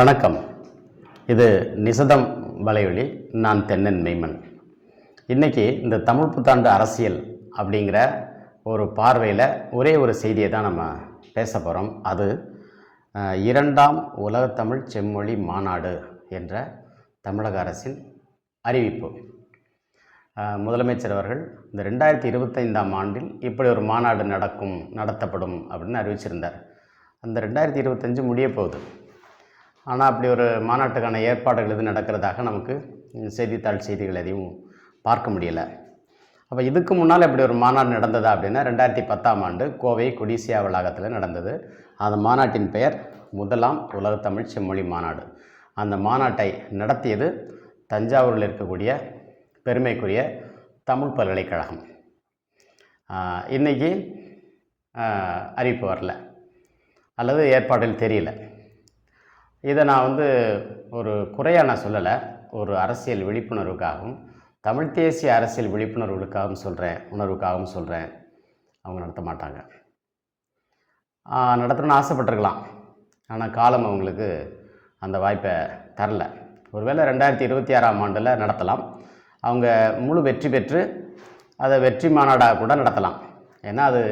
வணக்கம். இது நிசதம் வலையொலி நான் தென்னன் மெய்மன். இன்னைக்கு இந்த தமிழ் புத்தாண்டு அரசியல் அப்படிங்கிற ஒரு பார்வையில் ஒரே ஒரு செய்தியை தான் நம்ம பேச போகிறோம் அது இரண்டாம் உலகத்தமிழ் செம்மொழி மாநாடு என்ற தமிழக அரசின் அறிவிப்பு. முதலமைச்சர் அவர்கள் இந்த ரெண்டாயிரத்தி இருபத்தைந்தாம் ஆண்டில் இப்படி ஒரு மாநாடு நடக்கும் நடத்தப்படும் அப்படின்னு அறிவிச்சிருந்தார். அந்த ரெண்டாயிரத்தி இருபத்தஞ்சு முடிய போகுது. ஆனால் அப்படி ஒரு மாநாட்டுக்கான ஏற்பாடுகள் எதுவும் நடக்கிறதாக நமக்கு செய்தித்தாள் செய்திகள் எதையும் பார்க்க முடியலை. அப்போ இதுக்கு முன்னால் இப்படி ஒரு மாநாடு நடந்ததா அப்படின்னா ரெண்டாயிரத்தி பத்தாம் ஆண்டு கோவை கொடிசியா வளாகத்தில் நடந்தது. அந்த மாநாட்டின் பெயர் முதலாம் உலகத்தமிழ் செம்மொழி மாநாடு. அந்த மாநாட்டை நடத்தியது தஞ்சாவூரில் இருக்கக்கூடிய பெருமைக்குரிய தமிழ் பல்கலைக்கழகம். இன்றைக்கி இன்னைக்கு அறிவிப்பு வரல. அல்லது ஏற்பாடுகள் தெரியல. இதை நான் வந்து ஒரு குறையாக நான் சொல்லலை. ஒரு அரசியல் விழிப்புணர்வுக்காகவும் தமிழ் தேசிய அரசியல் விழிப்புணர்வுகளுக்காகவும் சொல்கிறேன் உணர்வுக்காகவும் சொல்கிறேன் அவங்க நடத்த மாட்டாங்க. நடத்தணும்னு ஆசைப்பட்டிருக்கலாம். ஆனால் காலம் அவங்களுக்கு அந்த வாய்ப்பை தரல. ஒருவேளை ரெண்டாயிரத்தி இருபத்தி ஆறாம் ஆண்டில் நடத்தலாம். அவங்க முழு வெற்றி பெற்று அதை வெற்றி மாநாடாக கூட நடத்தலாம். ஏன்னா அது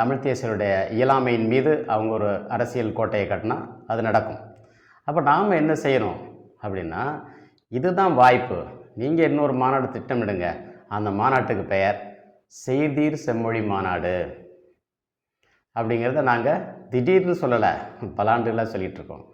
தமிழ் தேசியருடைய இயலாமையின் மீது அவங்க ஒரு அரசியல் கோட்டையை கட்டினா அது நடக்கும். அப்போ நாம் என்ன செய்யணும் அப்படின்னா இதுதான் வாய்ப்பு. நீங்கள் இன்னொரு மாநாடு திட்டமிடுங்க. அந்த மாநாட்டுக்கு பெயர் செய்தீர் செம்மொழி மாநாடு அப்படிங்கிறத நாங்கள் திடீர்னு சொல்லலை. பல ஆண்டுகளாக சொல்லிகிட்ருக்கோம்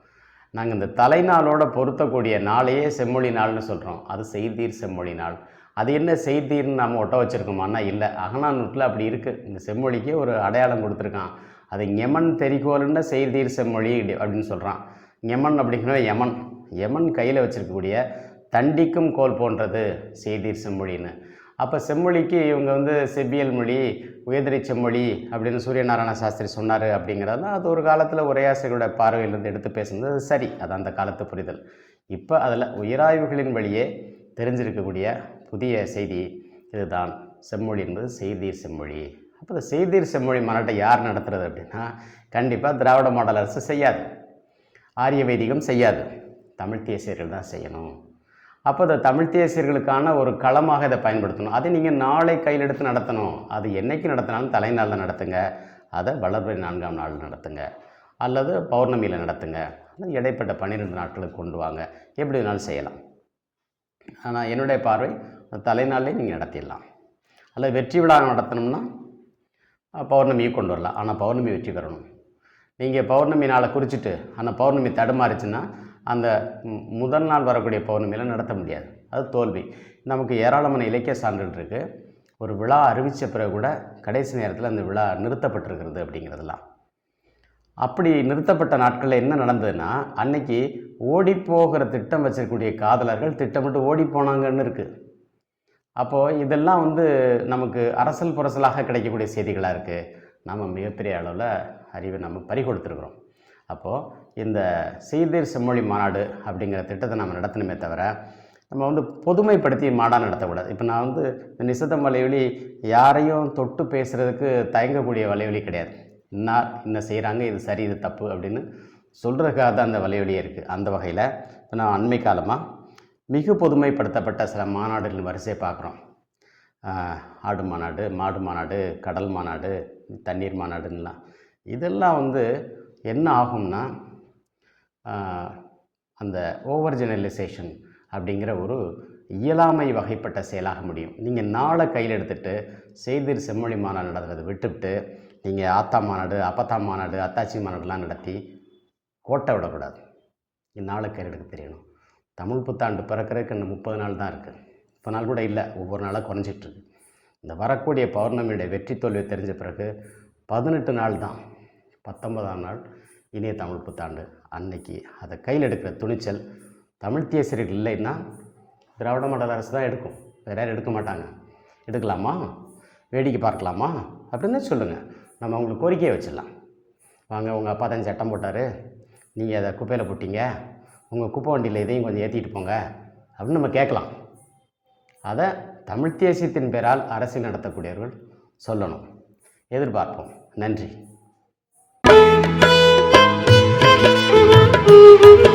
நாங்கள் இந்த தலைநாளோட பொருத்தக்கூடிய நாளையே செம்மொழி நாள்னு சொல்கிறோம் அது செய்தீர் செம்மொழி நாள் அது என்ன செய்தீர்னு நம்ம ஒட்ட வச்சுருக்கோமான்னா இல்லை. அகநானூற்றில் அப்படி இருக்குது இந்த செம்மொழிக்கு ஒரு அடையாளம் கொடுத்துருக்கான். அது எமன் தெரிகோலுன்னு செய்தீர் செம்மொழி அப்படின்னு சொல்கிறான் யமன் அப்படிங்கிறவன் யமன். யமன் கையில் வச்சிருக்கக்கூடிய தண்டிக்கும் கோல் போன்றது செய்தீர் செம்மொழின்னு. அப்போ செம்மொழிக்கு இவங்க வந்து செவ்வியல் மொழி உயர்திரை செம்மொழி அப்படின்னு சூரியநாராயண சாஸ்திரி சொன்னார் அப்படிங்கிறது தான் அது ஒரு காலத்தில் உரையாசிரியரோட பார்வையிலிருந்து எடுத்து பேசுனது சரி. அது அந்த காலத்து புரிதல். இப்போ அதில் உயராய்வுகளின் வழியே தெரிஞ்சிருக்கக்கூடிய புதிய செய்தி இதுதான். செம்மொழி என்பது செய்தீர் செம்மொழி. அப்போ இந்த செய்தீர் செம்மொழி மாநாட்டை யார் நடத்துறது அப்படின்னா கண்டிப்பாக திராவிட மாடல் அரசு செய்யாது. ஆரிய வைதிகம் செய்யாது. தமிழ் தேசியர்கள் தான் செய்யணும். அப்போ அதை தமிழ் தேசியர்களுக்கான ஒரு களமாக இதை பயன்படுத்தணும். அதை நீங்கள் நாளை கையில் எடுத்து நடத்தணும். அது என்றைக்கு நடத்தினாலும் தலைநாளில் நடத்துங்க. அதை வளர்பிறை நான்காம் நாள் நடத்துங்க. அல்லது பௌர்ணமியில் நடத்துங்க. அல்லது இடைப்பட்ட பன்னிரெண்டு நாட்களுக்கு கொண்டு வாங்க. எப்படி வேணாலும் செய்யலாம். ஆனால் என்னுடைய பார்வை தலைநாளே நீங்கள் நடத்திடலாம். அல்லது வெற்றி விழா நடத்தணும்னா பௌர்ணமியை கொண்டு வரலாம். ஆனால் பௌர்ணமி வெற்றி பெறணும். நீங்கள் பௌர்ணமி நாளை குறிச்சிட்டு அந்த பௌர்ணமி தடுமாறுச்சுன்னா அந்த முதல் நாள் வரக்கூடிய பௌர்ணமியில் நடத்த முடியாது. அது தோல்வி. நமக்கு ஏராளமான இலக்கிய சான்றுகள் இருக்குது ஒரு விழா அறிவித்த பிறகு கூட கடைசி நேரத்தில் அந்த விழா நிறுத்தப்பட்டிருக்கிறது அப்படிங்கிறதெல்லாம். அப்படி நிறுத்தப்பட்ட நாட்களில் என்ன நடந்ததுன்னா அன்னைக்கு ஓடி போகிற திட்டம் வச்சிருக்கக்கூடிய காதலர்கள் திட்டமிட்டு ஓடி போனாங்கன்னு இருக்குது அப்போது இதெல்லாம் வந்து நமக்கு அரசல் புரசலாக கிடைக்கக்கூடிய செய்திகளாக இருக்குது நம்ம மிகப்பெரிய அளவில் அறிவை நம்ம பறிகொடுத்துருக்குறோம். அப்போது இந்த செய்தீர் செம்மொழி மாநாடு அப்படிங்கிற திட்டத்தை நம்ம நடத்தணுமே தவிர நம்ம வந்து பொதுமைப்படுத்தி மாடாக நடத்தக்கூடாது. இப்போ நான் வந்து இந்த நிசதம் வலைவலி யாரையும் தொட்டு பேசுகிறதுக்கு தயங்கக்கூடிய வலைவலி கிடையாது. இன்னார் என்ன செய்கிறாங்க இது சரி இது தப்பு அப்படின்னு சொல்கிறதுக்காக தான் அந்த வலைவலியே இருக்குது அந்த வகையில் இப்போ நான் அண்மை காலமாக மிக பொதுமைப்படுத்தப்பட்ட சில மாநாடுகளின் வரிசையை பார்க்குறோம். ஆடு மாநாடு மாடு மாநாடு கடல் மாநாடு தண்ணீர் மாநாடுன்னெலாம். இதெல்லாம் வந்து என்ன ஆகும்னா அந்த ஓவர் ஜெனரலைசேஷன் அப்படிங்கிற ஒரு இயலாமை வகைப்பட்ட செயலாக முடியும். நீங்கள் நாளை கையில் எடுத்துகிட்டு செய்திர் செம்மொழி மாநாடு நடத்துறதை விட்டுவிட்டு நீங்கள் ஆத்தா மாநாடு அப்பத்தா மாநாடு அத்தாச்சி மாநாடுலாம் நடத்தி கோட்டை விடக்கூடாது. நாளை கையில் எடுக்க தெரியணும். தமிழ் புத்தாண்டு பிறக்கிறதுக்கு இன்னும் முப்பது நாள் தான் இருக்குது இப்போ நாள் கூட இல்லை ஒவ்வொரு நாளாக குறைஞ்சிட்ருக்கு. இந்த வரக்கூடிய பௌர்ணமியுடைய வெற்றி தோல்வி தெரிஞ்ச பிறகு பதினெட்டு நாள் தான் பத்தொன்பதாம் நாள் இனிய தமிழ் புத்தாண்டு. அன்னைக்கு அதை கையில் எடுக்கிற துணிச்சல் தமிழ் தேசியர்கள் இல்லைன்னா திராவிட மண்டல அரசு தான் எடுக்கும். வேற யாரும் எடுக்க மாட்டாங்க. எடுக்கலாமா? வேடிக்கை பார்க்கலாமா? அப்படின்னு தான் சொல்லுங்கள் நம்ம அவங்களுக்கு கோரிக்கையை வச்சிடலாம். வாங்க உங்கள் அப்பா தான் சட்டம் போட்டார். நீங்கள் அதை குப்பையில் போட்டிங்க. உங்கள் குப்பை வண்டியில் இதையும் கொஞ்சம் ஏற்றிட்டு போங்க. அப்படின்னு நம்ம கேட்கலாம். அதை தமிழ் தேசியத்தின் பெயரால் அரசியல் நடத்தக்கூடியவர்கள் சொல்லணும் எதிர்பார்ப்போம் நன்றி Thank you.